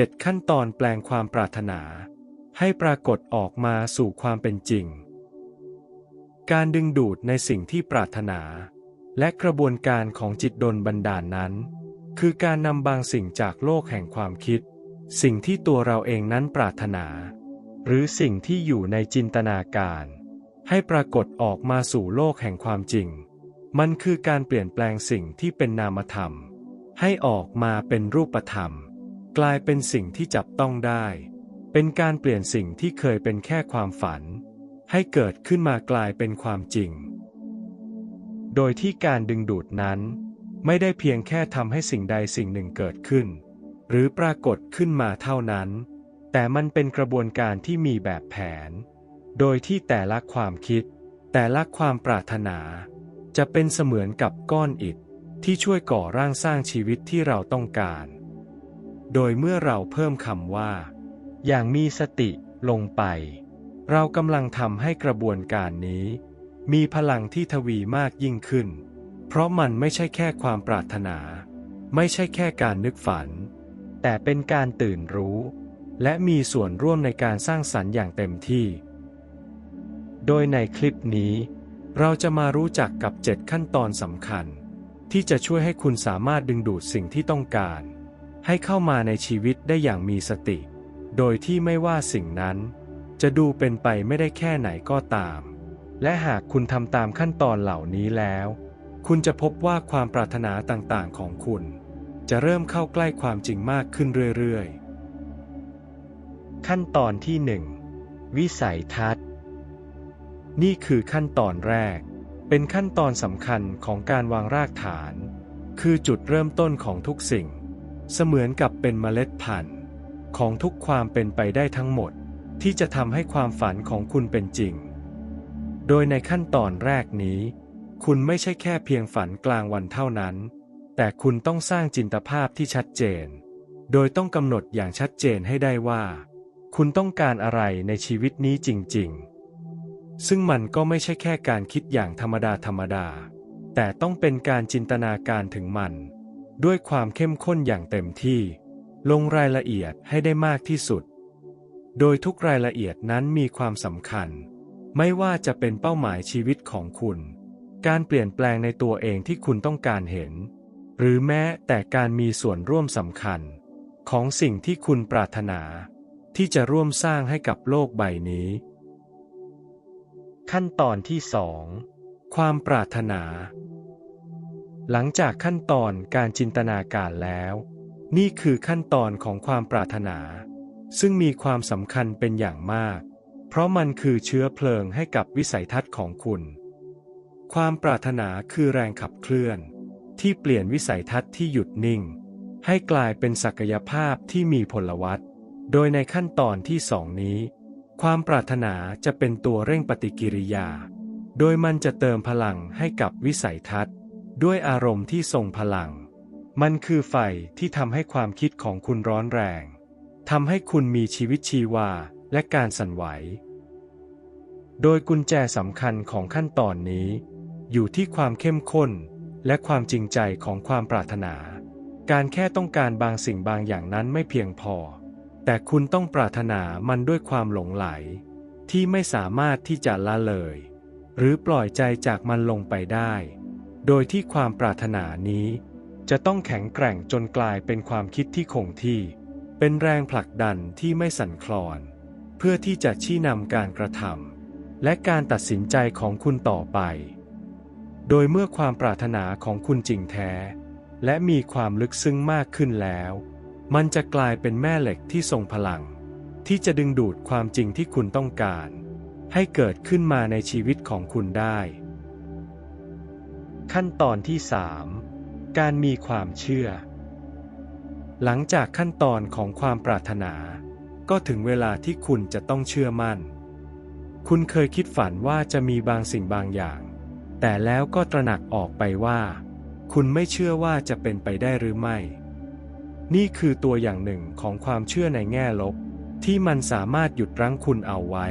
7 ขั้นตอนแปลงความปรารถนา ให้ปรากฏออกมาสู่ความเป็นจริง การดึงดูดในสิ่งที่ปรารถนา และกระบวนการของจิตดลบันดาลนนั้น คือการนำบางสิ่งจากโลกแห่งความคิด สิ่งที่ตัวเราเองนั้นปรารถนา หรือสิ่งที่อยู่ในจินตนาการ ให้ปรากฏออกมาสู่โลกแห่งความจริง มันคือการเปลี่ยนแปลงสิ่งที่เป็นนามธรรม ให้ออกมาเป็นรูปธรรม กลายเป็นสิ่งที่จับต้องได้ เป็นการเปลี่ยนสิ่งที่เคยเป็นแค่ความฝัน ให้เกิดขึ้นมากลายเป็นความจริง โดยที่การดึงดูดนั้น ไม่ได้เพียงแค่ทำให้สิ่งใดสิ่งหนึ่งเกิดขึ้น หรือปรากฏขึ้นมาเท่านั้น แต่มันเป็นกระบวนการที่มีแบบแผน โดยที่แต่ละความคิด แต่ละความปรารถนา จะเป็นเสมือนกับก้อนอิฐที่ช่วยก่อร่างสร้างชีวิตที่เราต้องการ โดยเมื่อเราเพิ่มคำว่า อย่างมีสติลงไป เรากำลังทำให้กระบวนการนี้ มีพลังที่ทวีมากยิ่งขึ้น เพราะมันไม่ใช่แค่ความปรารถนา ไม่ใช่แค่การนึกฝัน แต่เป็นการตื่นรู้ และมีส่วนร่วมในการสร้างสรรค์อย่างเต็มที่ โดยในคลิปนี้ เราจะมารู้จักกับ 7 ขั้นตอนสำคัญ ที่จะช่วยให้คุณสามารถดึงดูดสิ่งที่ต้องการ ให้เข้ามาในชีวิตได้อย่างมีสติ โดยที่ไม่ว่าสิ่งนั้น จะดูเป็นไปไม่ได้แค่ไหนก็ตาม และหากคุณทำตามขั้นตอนเหล่านี้แล้ว คุณจะพบว่าความปรารถนาต่างๆของคุณ จะเริ่มเข้าใกล้ความจริงมากขึ้นเรื่อยๆ ขั้นตอนที่ 1 วิสัยทัศน์ นี่คือขั้นตอนแรก เป็นขั้นตอนสำคัญของการวางรากฐาน คือจุดเริ่มต้นของทุกสิ่ง เสมือนกับเป็นเมล็ดพันธุ์ ของทุกความเป็นไปได้ทั้งหมด ที่จะทำให้ความฝันของคุณเป็นจริง โดยในขั้นตอนแรกนี้ คุณไม่ใช่แค่เพียงฝันกลางวันเท่านั้น แต่คุณต้องสร้างจินตภาพที่ชัดเจน โดยต้องกำหนดอย่างชัดเจนให้ได้ว่า คุณต้องการอะไรในชีวิตนี้จริง ๆ ซึ่งมันก็ไม่ใช่แค่การคิดอย่างธรรมดาธรรมดา แต่ต้องเป็นการจินตนาการถึงมัน ด้วยความเข้มข้นอย่างเต็มที่ ลงรายละเอียดให้ได้มากที่สุด โดยทุกรายละเอียดนั้นมีความสำคัญ ไม่ว่าจะเป็นเป้าหมายชีวิตของคุณ การเปลี่ยนแปลงในตัวเองที่คุณต้องการเห็น หรือแม้แต่การมีส่วนร่วมสำคัญ ของสิ่งที่คุณปรารถนา ที่จะร่วมสร้างให้กับโลกใบนี้ ขั้นตอนที่สองความปรารถนา หลังจากขั้นตอนการจินตนาการแล้ว นี่คือขั้นตอนของความปรารถนา ซึ่งมีความสำคัญเป็นอย่างมาก เพราะมันคือเชื้อเพลิงให้กับวิสัยทัศน์ของคุณ ความปรารถนาคือแรงขับเคลื่อน ที่เปลี่ยนวิสัยทัศน์ที่หยุดนิ่ง ให้กลายเป็นศักยภาพที่มีพลวัตโดยในขั้นตอนที่สองนี้ ความปรารถนาจะเป็นตัวเร่งปฏิกิริยา โดยมันจะเติมพลังให้กับวิสัยทัศน์ ด้วยอารมณ์ที่ทรงพลัง มันคือไฟที่ทำให้ความคิดของคุณร้อนแรงทำให้คุณมีชีวิตชีวาและการสั่นไหว โดยกุญแจสำคัญของขั้นตอนนี้ อยู่ที่ความเข้มข้นและความจริงใจของความปรารถนา การแค่ต้องการบางสิ่งบางอย่างนั้นไม่เพียงพอ แต่คุณต้องปรารถนามันด้วยความหลงไหล ที่ไม่สามารถที่จะละเลย หรือปล่อยใจจากมันลงไปได้ โดยที่ความปรารถนานี้ จะต้องแข็งแกร่งจนกลายเป็นความคิดที่คงที่ เป็นแรงผลักดันที่ไม่สั่นคลอน เพื่อที่จะชี้นำการกระทำและการตัดสินใจของคุณต่อไป โดยเมื่อความปรารถนาของคุณจริงแท้ และมีความลึกซึ้งมากขึ้นแล้ว มันจะกลายเป็นแม่เหล็กที่ทรงพลัง ที่จะดึงดูดความจริงที่คุณต้องการ ให้เกิดขึ้นมาในชีวิตของคุณได้ ขั้นตอนที่ 3 การมีความเชื่อ หลังจากขั้นตอนของความปรารถนา ก็ถึงเวลาที่คุณจะต้องเชื่อมั่น คุณเคยคิดฝันว่าจะมีบางสิ่งบางอย่าง แต่แล้วก็ตระหนักออกไปว่า คุณไม่เชื่อว่าจะเป็นไปได้หรือไม่ นี่คือตัวอย่างหนึ่งของความเชื่อในแง่ลบ ที่มันสามารถหยุดรั้งคุณเอาไว้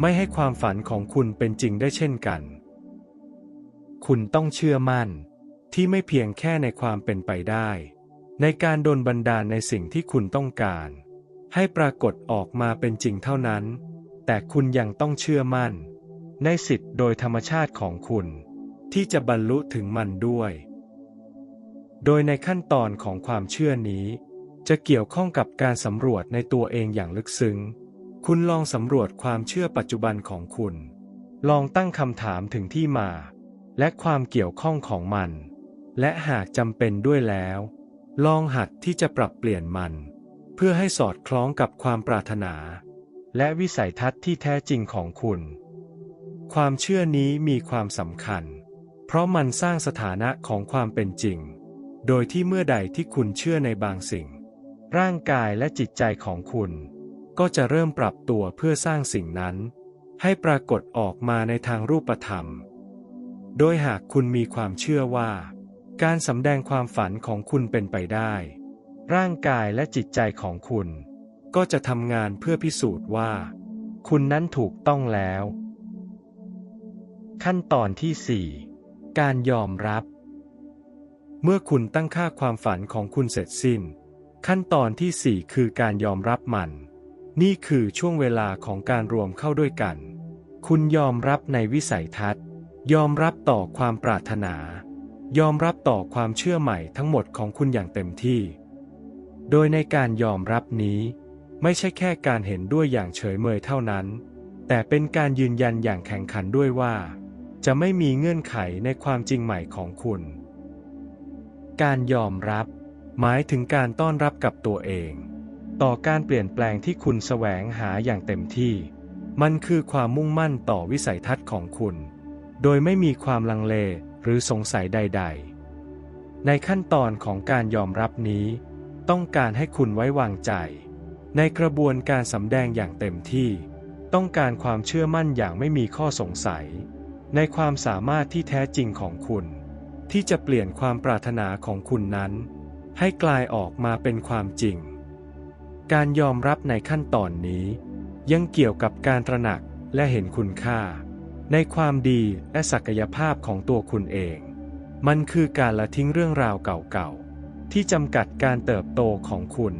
ไม่ให้ความฝันของคุณเป็นจริงได้เช่นกัน คุณต้องเชื่อมั่น ที่ไม่เพียงแค่ในความเป็นไปได้ ในการดลบันดาลในสิ่งที่คุณต้องการ ให้ปรากฏออกมาเป็นจริงเท่านั้น แต่คุณยังต้องเชื่อมั่น ในสิทธิ์โดยธรรมชาติของคุณ ที่จะบรรลุถึงมันด้วย โดยในขั้นตอนของความเชื่อนี้ จะเกี่ยวข้องกับการสำรวจในตัวเองอย่างลึกซึ้ง คุณลองสำรวจความเชื่อปัจจุบันของคุณ ลองตั้งคำถามถึงที่มา และความเกี่ยวข้องของมัน และหากจำเป็นด้วยแล้ว ลองหัดที่จะปรับเปลี่ยนมัน เพื่อให้สอดคล้องกับความปรารถนา และวิสัยทัศน์ที่แท้จริงของคุณ ความเชื่อนี้มีความสำคัญ เพราะมันสร้างสถานะของความเป็นจริง โดยที่เมื่อใดที่คุณเชื่อในบางสิ่ง ร่างกายและจิตใจของคุณ ก็จะเริ่มปรับตัวเพื่อสร้างสิ่งนั้น ให้ปรากฏออกมาในทางรูปธรรม โดยหากคุณมีความเชื่อว่า การสำแดงความฝันของคุณเป็นไปได้ ร่างกายและจิตใจของคุณ ก็จะทำงานเพื่อพิสูจน์ว่า คุณนั้นถูกต้องแล้ว ขั้นตอนที่ 4 การยอมรับ เมื่อคุณตั้งค่าความฝันของคุณเสร็จสิ้น ขั้นตอนที่ 4 คือการยอมรับมัน นี่คือช่วงเวลาของการรวมเข้าด้วยกัน คุณยอมรับในวิสัยทัศน์ ยอมรับต่อความปรารถนา ยอมรับต่อความเชื่อใหม่ทั้งหมดของคุณอย่างเต็มที่ โดยในการยอมรับนี้ ไม่ใช่แค่การเห็นด้วยอย่างเฉยเมยเท่านั้น แต่เป็นการยืนยันอย่างแข่งขันด้วยว่า จะไม่มีเงื่อนไขในความจริงใหม่ของคุณ การยอมรับ หมายถึงการต้อนรับกับตัวเอง ต่อการเปลี่ยนแปลงที่คุณแสวงหาอย่างเต็มที่ มันคือความมุ่งมั่นต่อวิสัยทัศน์ของคุณ โดยไม่มีความลังเลหรือสงสัยใด ๆ ในขั้นตอนของการยอมรับนี้ ต้องการให้คุณไว้วางใจ ในกระบวนการสำแดงอย่างเต็มที่ ต้องการความเชื่อมั่นอย่างไม่มีข้อสงสัย ในความสามารถที่แท้จริงของคุณ ที่จะเปลี่ยนความปรารถนาของคุณนั้น ให้กลายออกมาเป็นความจริง การยอมรับในขั้นตอนนี้ ยังเกี่ยวกับการตระหนักและเห็นคุณค่า ในความดีและศักยภาพของตัวคุณเอง มันคือการละทิ้งเรื่องราวเก่าๆ ที่จำกัดการเติบโตของคุณ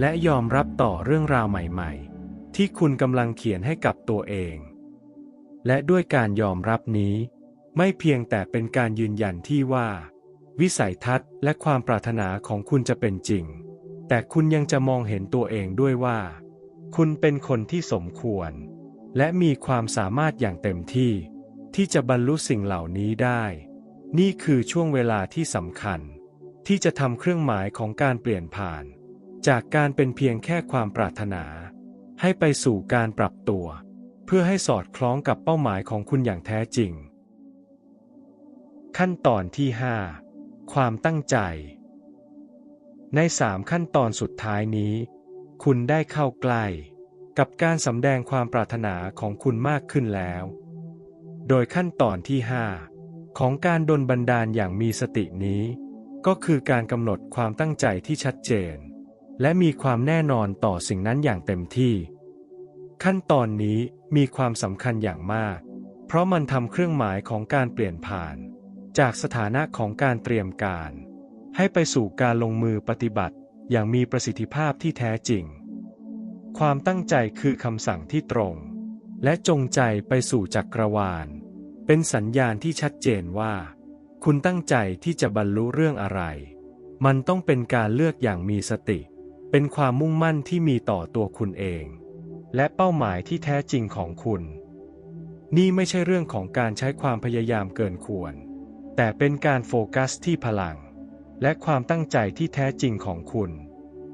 และยอมรับต่อเรื่องราวใหม่ๆ ที่คุณกำลังเขียนให้กับตัวเอง และด้วยการยอมรับนี้ ไม่เพียงแต่เป็นการยืนยันที่ว่า วิสัยทัศน์และความปรารถนาของคุณจะเป็นจริง แต่คุณยังจะมองเห็นตัวเองด้วยว่า คุณเป็นคนที่สมควร และมีความสามารถอย่างเต็มที่ ที่จะบรรลุสิ่งเหล่านี้ได้ นี่คือช่วงเวลาที่สำคัญ ที่จะทำเครื่องหมายของการเปลี่ยนผ่าน จากการเป็นเพียงแค่ความปรารถนา ให้ไปสู่การปรับตัว เพื่อให้สอดคล้องกับเป้าหมายของคุณอย่างแท้จริง ขั้นตอนที่ 5 ความตั้งใจ ในสามขั้นตอนสุดท้ายนี้ คุณได้เข้าใกล้ กับการสำแดงความปรารถนาของคุณมากขึ้นแล้ว โดยขั้นตอนที่ 5 ของการดลบันดาลอย่างมีสตินี้ ก็คือการกำหนดความตั้งใจที่ชัดเจน และมีความแน่นอนต่อสิ่งนั้นอย่างเต็มที่ ขั้นตอนนี้มีความสำคัญอย่างมาก เพราะมันทำเครื่องหมายของการเปลี่ยนผ่าน จากสถานะของการเตรียมการ ให้ไปสู่การลงมือปฏิบัติอย่างมีประสิทธิภาพที่แท้จริง ความตั้งใจคือคำสั่งที่ตรง และจงใจไปสู่จักรวาล เป็นสัญญาณที่ชัดเจนว่า คุณตั้งใจที่จะบรรลุเรื่องอะไร มันต้องเป็นการเลือกอย่างมีสติ เป็นความมุ่งมั่นที่มีต่อตัวคุณเอง และเป้าหมายที่แท้จริงของคุณ นี่ไม่ใช่เรื่องของการใช้ความพยายามเกินควร แต่เป็นการโฟกัสที่พลัง และความตั้งใจที่แท้จริงของคุณ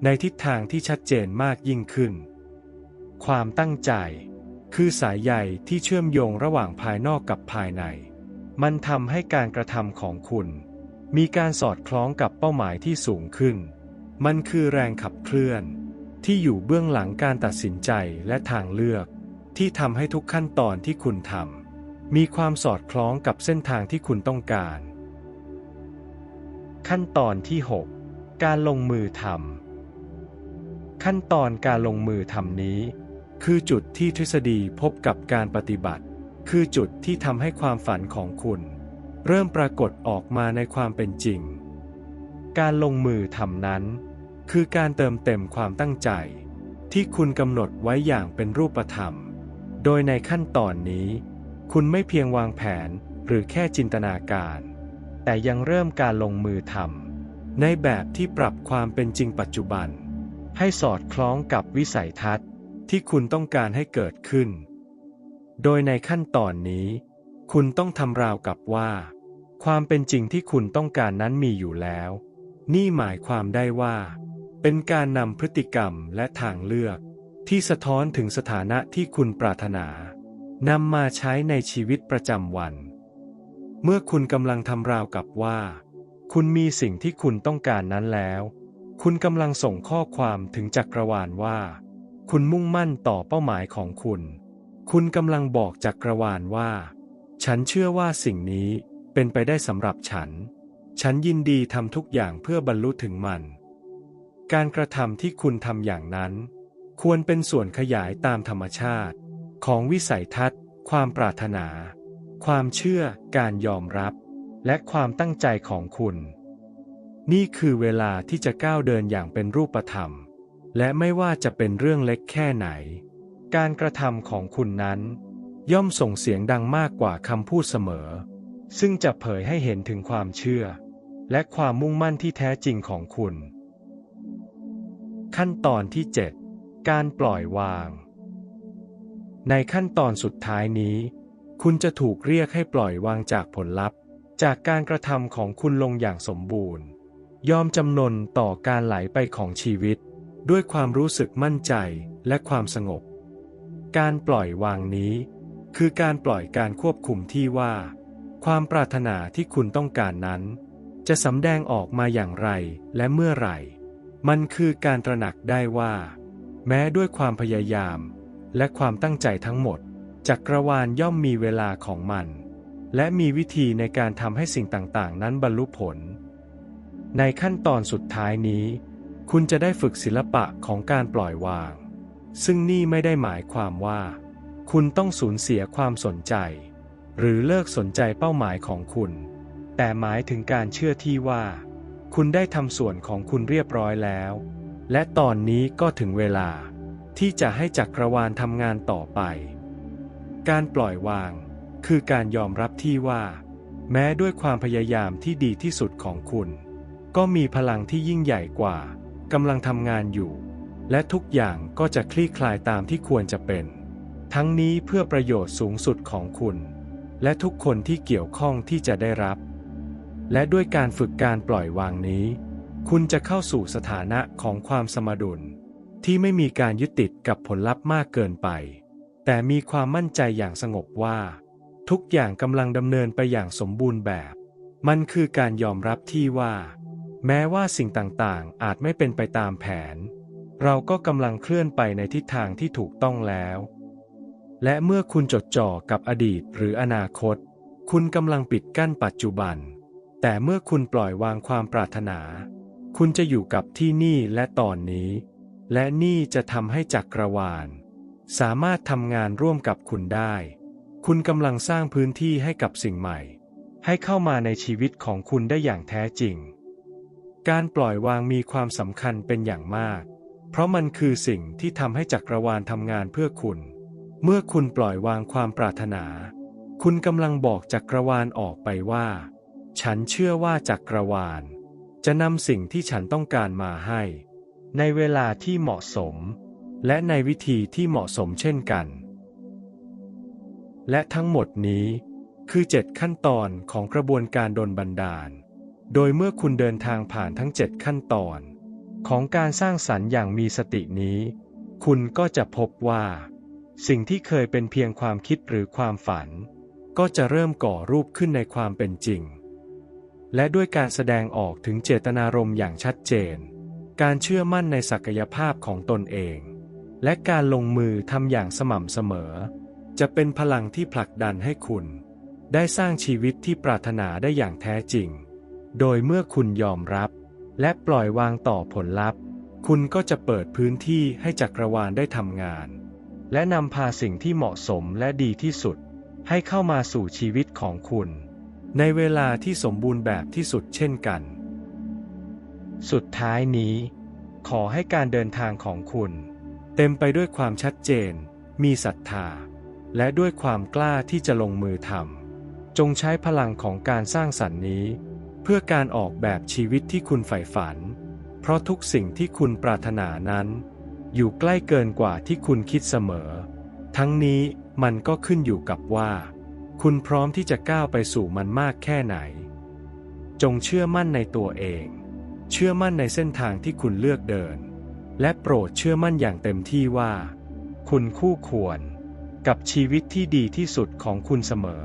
ในทิศทางที่ชัดเจนมากยิ่งขึ้น ความตั้งใจ คือสายใยที่เชื่อมโยงระหว่างภายนอกกับภายใน มันทำให้การกระทำของคุณ มีการสอดคล้องกับเป้าหมายที่สูงขึ้น มันคือแรงขับเคลื่อน ที่อยู่เบื้องหลังการตัดสินใจและทางเลือก ที่ทำให้ทุกขั้นตอนที่คุณทำมีความสอดคล้องกับเส้นทางที่คุณต้องการ ขั้นตอนที่ 6 การลงมือทำ ขั้นตอนการลงมือทำนี้ คือจุดที่ทฤษฎีพบกับการปฏิบัติ คือจุดที่ทำให้ความฝันของคุณ เริ่มปรากฏออกมาในความเป็นจริง การลงมือทำนั้น คือการเติมเต็มความตั้งใจ ที่คุณกำหนดไว้อย่างเป็นรูปธรรม โดยในขั้นตอนนี้ คุณไม่เพียงวางแผนหรือแค่จินตนาการ แต่ยังเริ่มการลงมือทำในแบบที่ปรับความเป็นจริงปัจจุบัน ให้สอดคล้องกับวิสัยทัศน์ที่คุณต้องการให้เกิดขึ้น โดยในขั้นตอนนี้ คุณต้องทำราวกับว่า ความเป็นจริงที่คุณต้องการนั้นมีอยู่แล้ว นี่หมายความได้ว่า เป็นการนำพฤติกรรมและทางเลือก ที่สะท้อนถึงสถานะที่คุณปรารถนานำมาใช้ในชีวิตประจำวัน เมื่อคุณกำลังทำราวกับว่า คุณมีสิ่งที่คุณต้องการนั้นแล้ว คุณกำลังส่งข้อความถึงจักรวาลว่า คุณมุ่งมั่นต่อเป้าหมายของคุณ คุณกำลังบอกจักรวาลว่า ฉันเชื่อว่าสิ่งนี้เป็นไปได้สำหรับฉัน ฉันยินดีทำทุกอย่างเพื่อบรรลุถึงมัน การกระทำที่คุณทำอย่างนั้น ควรเป็นส่วนขยายตามธรรมชาติ ของวิสัยทัศน์ ความปรารถนา ความเชื่อ การยอมรับ และความตั้งใจของคุณ นี่คือเวลาที่จะก้าวเดินอย่างเป็นรูปธรรม และไม่ว่าจะเป็นเรื่องเล็กแค่ไหน การกระทำของคุณนั้น ย่อมส่งเสียงดังมากกว่าคำพูดเสมอ ซึ่งจะเผยให้เห็นถึงความเชื่อ และความมุ่งมั่นที่แท้จริงของคุณ ขั้นตอนที่ 7 การปล่อยวาง ในขั้นตอนสุดท้ายนี้ คุณจะถูกเรียกให้ปล่อยวางจากผลลัพธ์ จากการกระทำของคุณลงอย่างสมบูรณ์ ยอมจำนนต่อการไหลไปของชีวิต ด้วยความรู้สึกมั่นใจและความสงบ การปล่อยวางนี้ คือการปล่อยการควบคุมที่ว่า ความปรารถนาที่คุณต้องการนั้น จะสำแดงออกมาอย่างไรและเมื่อไหร่ มันคือการตระหนักได้ว่า แม้ด้วยความพยายาม และความตั้งใจทั้งหมดจักรวาลย่อมมีเวลาของมัน และมีวิธีในการทำให้สิ่งต่างๆ นั้นบรรลุผล ในขั้นตอนสุดท้ายนี้ คุณจะได้ฝึกศิลปะของการปล่อยวาง ซึ่งนี่ไม่ได้หมายความว่า คุณต้องสูญเสียความสนใจ หรือเลิกสนใจเป้าหมายของคุณ แต่หมายถึงการเชื่อที่ว่า คุณได้ทำส่วนของคุณเรียบร้อยแล้ว และตอนนี้ก็ถึงเวลา ที่จะให้จักรวาลทำงานต่อไป การปล่อยวาง คือการยอมรับที่ว่า แม้ด้วยความพยายามที่ดีที่สุดของคุณ ก็มีพลังที่ยิ่งใหญ่กว่ากำลังทำงานอยู่ และทุกอย่างก็จะคลี่คลายตามที่ควรจะเป็น ทั้งนี้เพื่อประโยชน์สูงสุดของคุณ และทุกคนที่เกี่ยวข้องที่จะได้รับ และด้วยการฝึกการปล่อยวางนี้ คุณจะเข้าสู่สถานะของความสมดุล ที่ไม่มีการยึดติดกับผลลัพธ์มากเกินไป แต่มีความมั่นใจอย่างสงบว่า ทุกอย่างกำลังดำเนินไปอย่างสมบูรณ์แบบ มันคือการยอมรับที่ว่า แม้ว่าสิ่งต่างๆ อาจไม่เป็นไปตามแผน เราก็กำลังเคลื่อนไปในทิศทางที่ถูกต้องแล้ว และเมื่อคุณจดจ่อกับอดีตหรืออนาคต คุณกำลังปิดกั้นปัจจุบัน แต่เมื่อคุณปล่อยวางความปรารถนา คุณจะอยู่กับที่นี่และตอนนี้ และนี่จะทำให้จักรวาล สามารถทำงานร่วมกับคุณได้ คุณกำลังสร้างพื้นที่ให้กับสิ่งใหม่ ให้เข้ามาในชีวิตของคุณได้อย่างแท้จริง การปล่อยวางมีความสำคัญเป็นอย่างมาก เพราะมันคือสิ่งที่ทำให้จักรวาลทำงานเพื่อคุณ เมื่อคุณปล่อยวางความปรารถนา คุณกำลังบอกจักรวาลออกไปว่า ฉันเชื่อว่าจักรวาล จะนำสิ่งที่ฉันต้องการมาให้ ในเวลาที่เหมาะสม และในวิธีที่เหมาะสมเช่นกัน และทั้งหมดนี้คือเจ็ดขั้นตอนของกระบวนการดลบันดาล โดยเมื่อคุณเดินทางผ่านทั้งเจ็ดขั้นตอน ของการสร้างสรรค์อย่างมีสตินี้ คุณก็จะพบว่า สิ่งที่เคยเป็นเพียงความคิดหรือความฝัน ก็จะเริ่มก่อรูปขึ้นในความเป็นจริง และด้วยการแสดงออกถึงเจตนารมณ์อย่างชัดเจน การเชื่อมั่นในศักยภาพของตนเอง และการลงมือทำอย่างสม่ำเสมอ จะเป็นพลังที่ผลักดันให้คุณ ได้สร้างชีวิตที่ปรารถนาได้อย่างแท้จริง โดยเมื่อคุณยอมรับ และปล่อยวางต่อผลลัพธ์ คุณก็จะเปิดพื้นที่ให้จักรวาลได้ทำงาน และนำพาสิ่งที่เหมาะสมและดีที่สุด ให้เข้ามาสู่ชีวิตของคุณ ในเวลาที่สมบูรณ์แบบที่สุดเช่นกัน สุดท้ายนี้ ขอให้การเดินทางของคุณ เต็มไปด้วยความชัดเจน มีศรัทธา และด้วยความกล้าที่จะลงมือทำจงใช้พลังของการสร้างสรรค์นี้ เพื่อการออกแบบชีวิตที่คุณใฝ่ฝัน เพราะทุกสิ่งที่คุณปรารถนานั้น อยู่ใกล้เกินกว่าที่คุณคิดเสมอ ทั้งนี้มันก็ขึ้นอยู่กับว่า คุณพร้อมที่จะก้าวไปสู่มันมากแค่ไหน จงเชื่อมั่นในตัวเอง เชื่อมั่นในเส้นทางที่คุณเลือกเดิน และโปรดเชื่อมั่นอย่างเต็มที่ว่า คุณคู่ควร กับชีวิตที่ดีที่สุดของคุณเสมอ